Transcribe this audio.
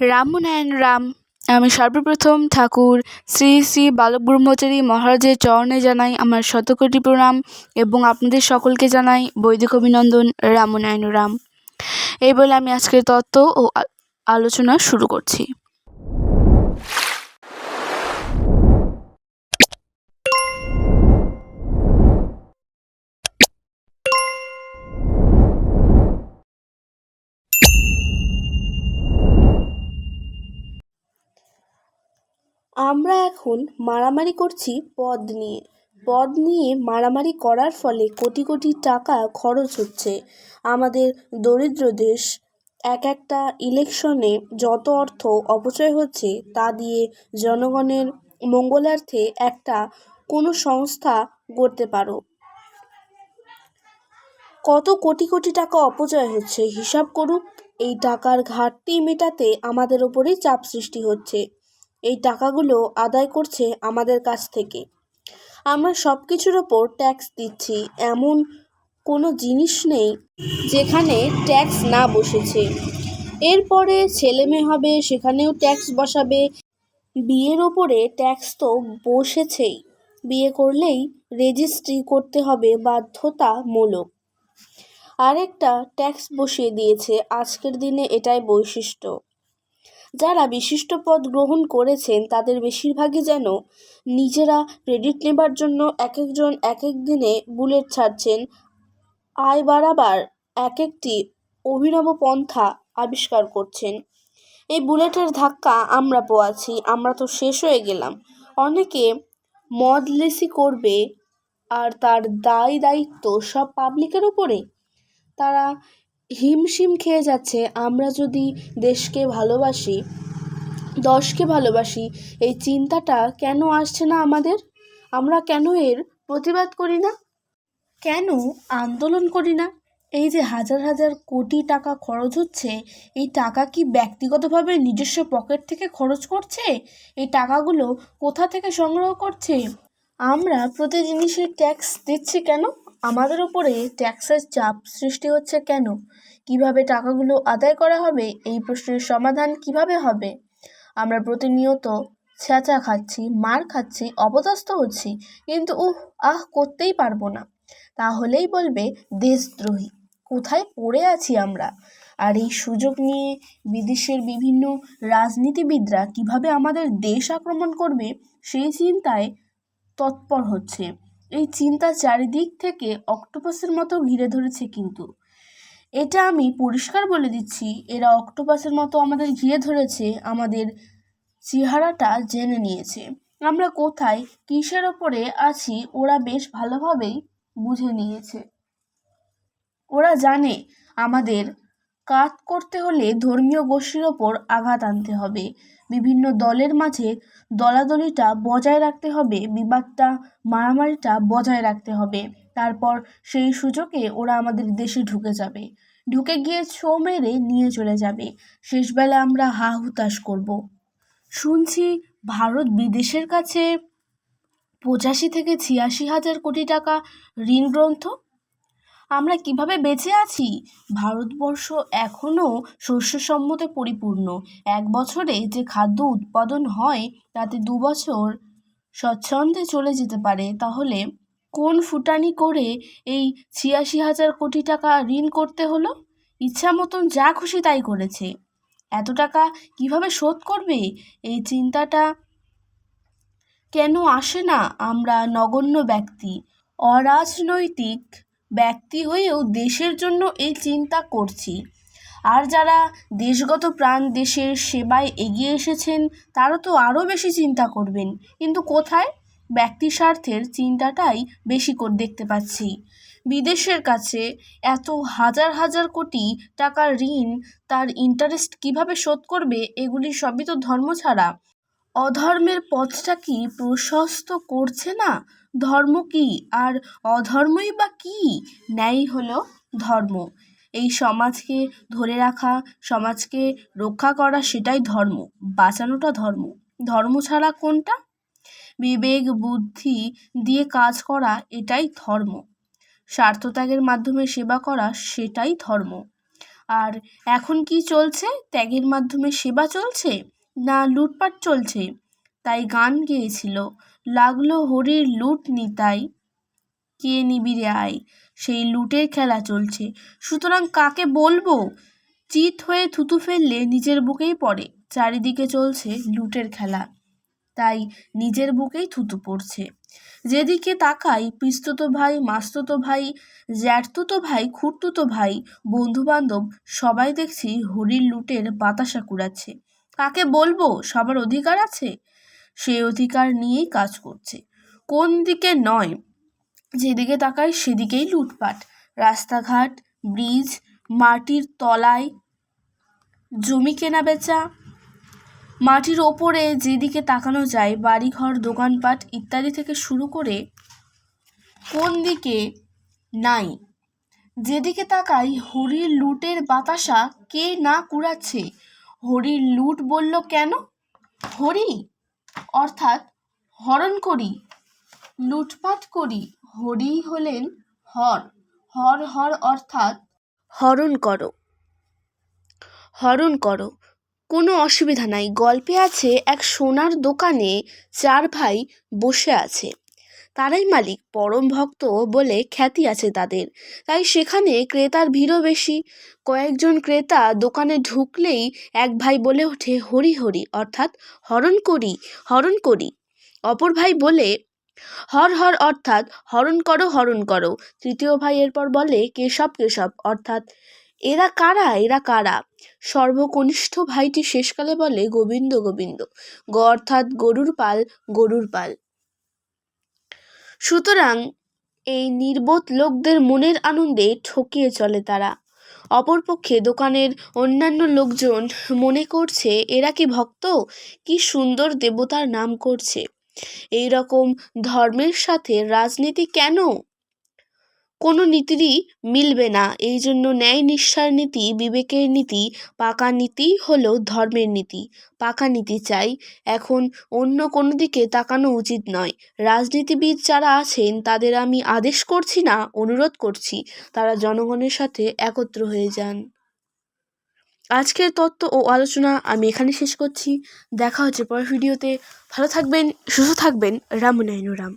রামনারায়ণ রাম। আমি সর্বপ্রথম ঠাকুর শ্রী শ্রী বালক ব্রহ্মচারী মহারাজের চরণে জানাই আমার শতকোটি প্রণাম এবং আপনাদের সকলকে জানাই বৈদিক অভিনন্দন রামনারায়ণ রাম। এই বলে আমি আজকের তত্ত্ব ও আলোচনা শুরু করছি। আমরা এখন মারামারি করছি পদ নিয়ে। পদ নিয়ে মারামারি করার ফলে কোটি কোটি টাকা খরচ হচ্ছে। আমাদের দরিদ্র দেশ এক একটা ইলেকশনে যত অর্থ অপচয় হচ্ছে, তা দিয়ে জনগণের মঙ্গলার্থে একটা কোনো সংস্থা গড়তে পারো। কত কোটি কোটি টাকা অপচয় হচ্ছে, হিসাব করুক, এই টাকার ঘাটতি মেটাতে আমাদের ওপরেই চাপ সৃষ্টি হচ্ছে। এই টাকাগুলো আদায় করছে আমাদের কাছ থেকে। আমরা সব কিছুর ওপর ট্যাক্স দিচ্ছি, এমন কোনো জিনিস নেই যেখানে ট্যাক্স না বসেছে। এরপরে ছেলে মেয়ে হবে, সেখানেও ট্যাক্স বসাবে। বিয়ের ওপরে ট্যাক্স তো বসেছেই। বিয়ে করলেই রেজিস্ট্রি করতে হবে বাধ্যতামূলক। আরেকটা ট্যাক্স বসিয়ে দিয়েছে, আজকের দিনে এটাই বৈশিষ্ট্য। যারা বিশিষ্ট পদ গ্রহণ করেছেন, তাদের বেশিরভাগই যেন নিজেরা ক্রেডিট নেবার জন্য এক একজন এক এক দিনে বুলেট ছাড়ছেন। আয় বাড়াবার এক একটি অভিনব পন্থা আবিষ্কার করছেন। এই বুলেটের ধাক্কা আমরা পোয়াছি, আমরা তো শেষ হয়ে গেলাম। অনেকে মদলেসি করবে আর তার দায় দায়িত্ব সব পাবলিকের ওপরে তারা হিমশিম খেয়ে যাচ্ছে, আমরা যদি দেশকে ভালোবাসি, দশকে ভালোবাসি, এই চিন্তাটা কেন আসছে না আমাদের? আমরা কেন এর প্রতিবাদ করি না? কেন আন্দোলন করি না? এই যে হাজার হাজার কোটি টাকা খরচ হচ্ছে, এই টাকা কি ব্যক্তিগতভাবে নিজস্ব পকেট থেকে খরচ করছে? এই টাকাগুলো কোথা থেকে সংগ্রহ করছে? আমরা প্রতি জিনিসের ট্যাক্স দিচ্ছি কেন? আমাদের উপরে ট্যাক্সের চাপ সৃষ্টি হচ্ছে কেন? কীভাবে টাকাগুলো আদায় করা হবে? এই প্রশ্নের সমাধান কীভাবে হবে? আমরা প্রতিনিয়ত ছ্যাঁচা খাচ্ছি, মার খাচ্ছি, অপদস্থ হচ্ছি, কিন্তু উহ, আহ, করতেই পারব না। তাহলেই বলবে, দেশদ্রোহী, কোথায় পড়ে আছি আমরা? আর এই সুযোগ নিয়ে বিদেশের বিভিন্ন রাজনীতিবিদরা কীভাবে আমাদের দেশ আক্রমণ করবে, সেই চিন্তায় তৎপর হচ্ছে। এই চিন্তা চারিদিক থেকে অক্টোপাসের মতো ঘিরে ধরেছে কিন্তু। এটা আমি পরিষ্কার বলে দিচ্ছি, এরা অক্টোপাসের মতো আমাদের ঘিরে ধরেছে, আমাদের চেহারাটা জেনে নিয়েছে। আমরা কোথায়, কিসের ওপরে আছি, ওরা বেশ ভালোভাবেই বুঝে নিয়েছে। ওরা জানে আমাদের কাত করতে হলে ধর্মীয় গোষ্ঠীর ওপর আঘাত আনতে হবে। বিভিন্ন দলের মাঝে দলাদলিটা বজায় রাখতে হবে, বিবাদটা, মারামারিটা বজায় রাখতে হবে। তারপর সেই সুযোগে ওরা আমাদের দেশে ঢুকে যাবে। ঢুকে গিয়ে ছো মেরে নিয়ে চলে যাবে। শেষবেলা আমরা হা হুতাশ করব। শুনছি ভারত বিদেশের কাছে পঁচাশি থেকে ছিয়াশি হাজার কোটি টাকা ঋণ গ্রন্থ। আমরা কীভাবে বেঁচে আছি? ভারতবর্ষ এখনও শস্য সম্মতে পরিপূর্ণ। এক বছরে যে খাদ্য উৎপাদন হয়, তাতে দু বছর স্বচ্ছন্দে চলে যেতে পারে। তাহলে কোন ফুটানি করে এই ছিয়াশি হাজার কোটি টাকা ঋণ করতে হলো? ইচ্ছা মতন যা খুশি তাই করেছে। এত টাকা কীভাবে শোধ করবে? এই চিন্তাটা কেন আসে না আমরা নগণ্য ব্যক্তি? অরাজনৈতিক ব্যক্তি হয়েও দেশের জন্য এই চিন্তা করছি। আর যারা দেশগত প্রাণ, দেশের সেবায় এগিয়ে এসেছেন, তারা তো আরও বেশি চিন্তা করবেন। কিন্তু কোথায়? ব্যক্তি স্বার্থের চিন্তাটাই বেশি করে দেখতে পাচ্ছি। বিদেশের কাছে এত হাজার হাজার কোটি টাকার ঋণ, তার ইন্টারেস্ট কীভাবে শোধ করবে, এগুলি সবই তো ধর্ম ছাড়া। অধর্মের পথটা কি প্রশস্ত করছে না? ধর্ম কি? আর অধর্মই বা কি? ন্যায় হলো ধর্ম। এই সমাজকে ধরে রাখা, সমাজকে রক্ষা করা সেটাই ধর্ম, বাঁচানোটা ধর্ম। ধর্ম ছাড়া কোনটা? বিবেক, বুদ্ধি দিয়ে কাজ করা এটাই ধর্ম। স্বার্থত্যাগের মাধ্যমে সেবা করা সেটাই ধর্ম। আর এখন কি চলছে? ত্যাগের মাধ্যমে সেবা চলছে? না, লুটপাট চলছে। তাই গান গেয়েছিল। লাগল হরির লুট নিতাই। কে নিবিড়ে আয়? সেই লুটের খেলা চলছে। সুতরাং কাকে বলব? চিত হয়ে থুতু ফেললে নিজের বুকেই পড়ে। চারিদিকে চলছে লুটের খেলা। তাই নিজের বুকেই থুতু পড়ছে। যেদিকে তাকাই, পিস্তুত ভাই, মাস্তুত ভাই, জ্যাঠতুতো ভাই খুঁড়তুতো ভাই বন্ধু বান্ধব সবাই দেখছি হরির লুটের বাতাসা কুড়াচ্ছে। কাকে বলব? সবার অধিকার আছে? সেই অধিকার নিয়েই কাজ করছে। কোন দিকে নয়, যেদিকে তাকায় সেদিকেই লুটপাট। রাস্তাঘাট, ব্রিজ, মাটির তলায়, জমি কেনা বেচা, মাটির ওপরে যেদিকে তাকানো যায়, বাড়িঘর, দোকানপাট ইত্যাদি থেকে শুরু করে কোন দিকে নাই, যেদিকে তাকাই হরির লুটের বাতাসা কে না কুড়াচ্ছে হরির লুট বলল কেন? হরি? অর্থাৎ হরণ করি, লুটপাট করি। হরি হলেন হর। হর হর অর্থাৎ হরণ করো। হরণ করো। কোনো অসুবিধা নাই। গল্পে আছে এক সোনার দোকানে চার ভাই বসে আছে। তারাই মালিক পরম ভক্ত বলে খ্যাতি আছে তাদের। তাই সেখানে ক্রেতার ভিড়ও বেশি। কয়েকজন ক্রেতা দোকানে ঢুকলেই এক ভাই বলে ওঠে, হরি হরি। অর্থাৎ, হরণ করি হরণ করি। অপর ভাই বলে, হর হর। অর্থাৎ, হরণ করো হরণ করো। তৃতীয় ভাই এরপর বলে, কেশব কেশব। অর্থাৎ, এরা কারা এরা কারা? সর্বকনিষ্ঠ ভাইটি শেষকালে বলে, গোবিন্দ গোবিন্দ। গ অর্থাৎ, গরুর পাল গরুর পাল। সুতরাং এই নির্বোধ লোকদের মনের আনন্দে ঠকিয়ে চলে তারা। অপরপক্ষে দোকানের অন্যান্য লোকজন মনে করছে, এরা কি ভক্ত? কি সুন্দর দেবতার নাম করছে। এই রকম ধর্মের সাথে রাজনীতি কেন? কোনো নীতিরই মিলবে না। এই জন্য ন্যায় নিষ্ঠার নীতি, বিবেকের নীতি, পাকা নীতি হলো ধর্মের নীতি। পাকা নীতি চাই। এখন অন্য কোনো দিকে তাকানো উচিত নয়। রাজনীতিবিদ যারা আছেন, তাদের আমি আদেশ করছি না, অনুরোধ করছি, তারা জনগণের সাথে একত্র হয়ে যান। আজকের তত্ত্ব ও আলোচনা আমি এখানে শেষ করছি। দেখা হচ্ছে পরের ভিডিওতে। ভালো থাকবেন, সুস্থ থাকবেন। রাম নাইনু রাম।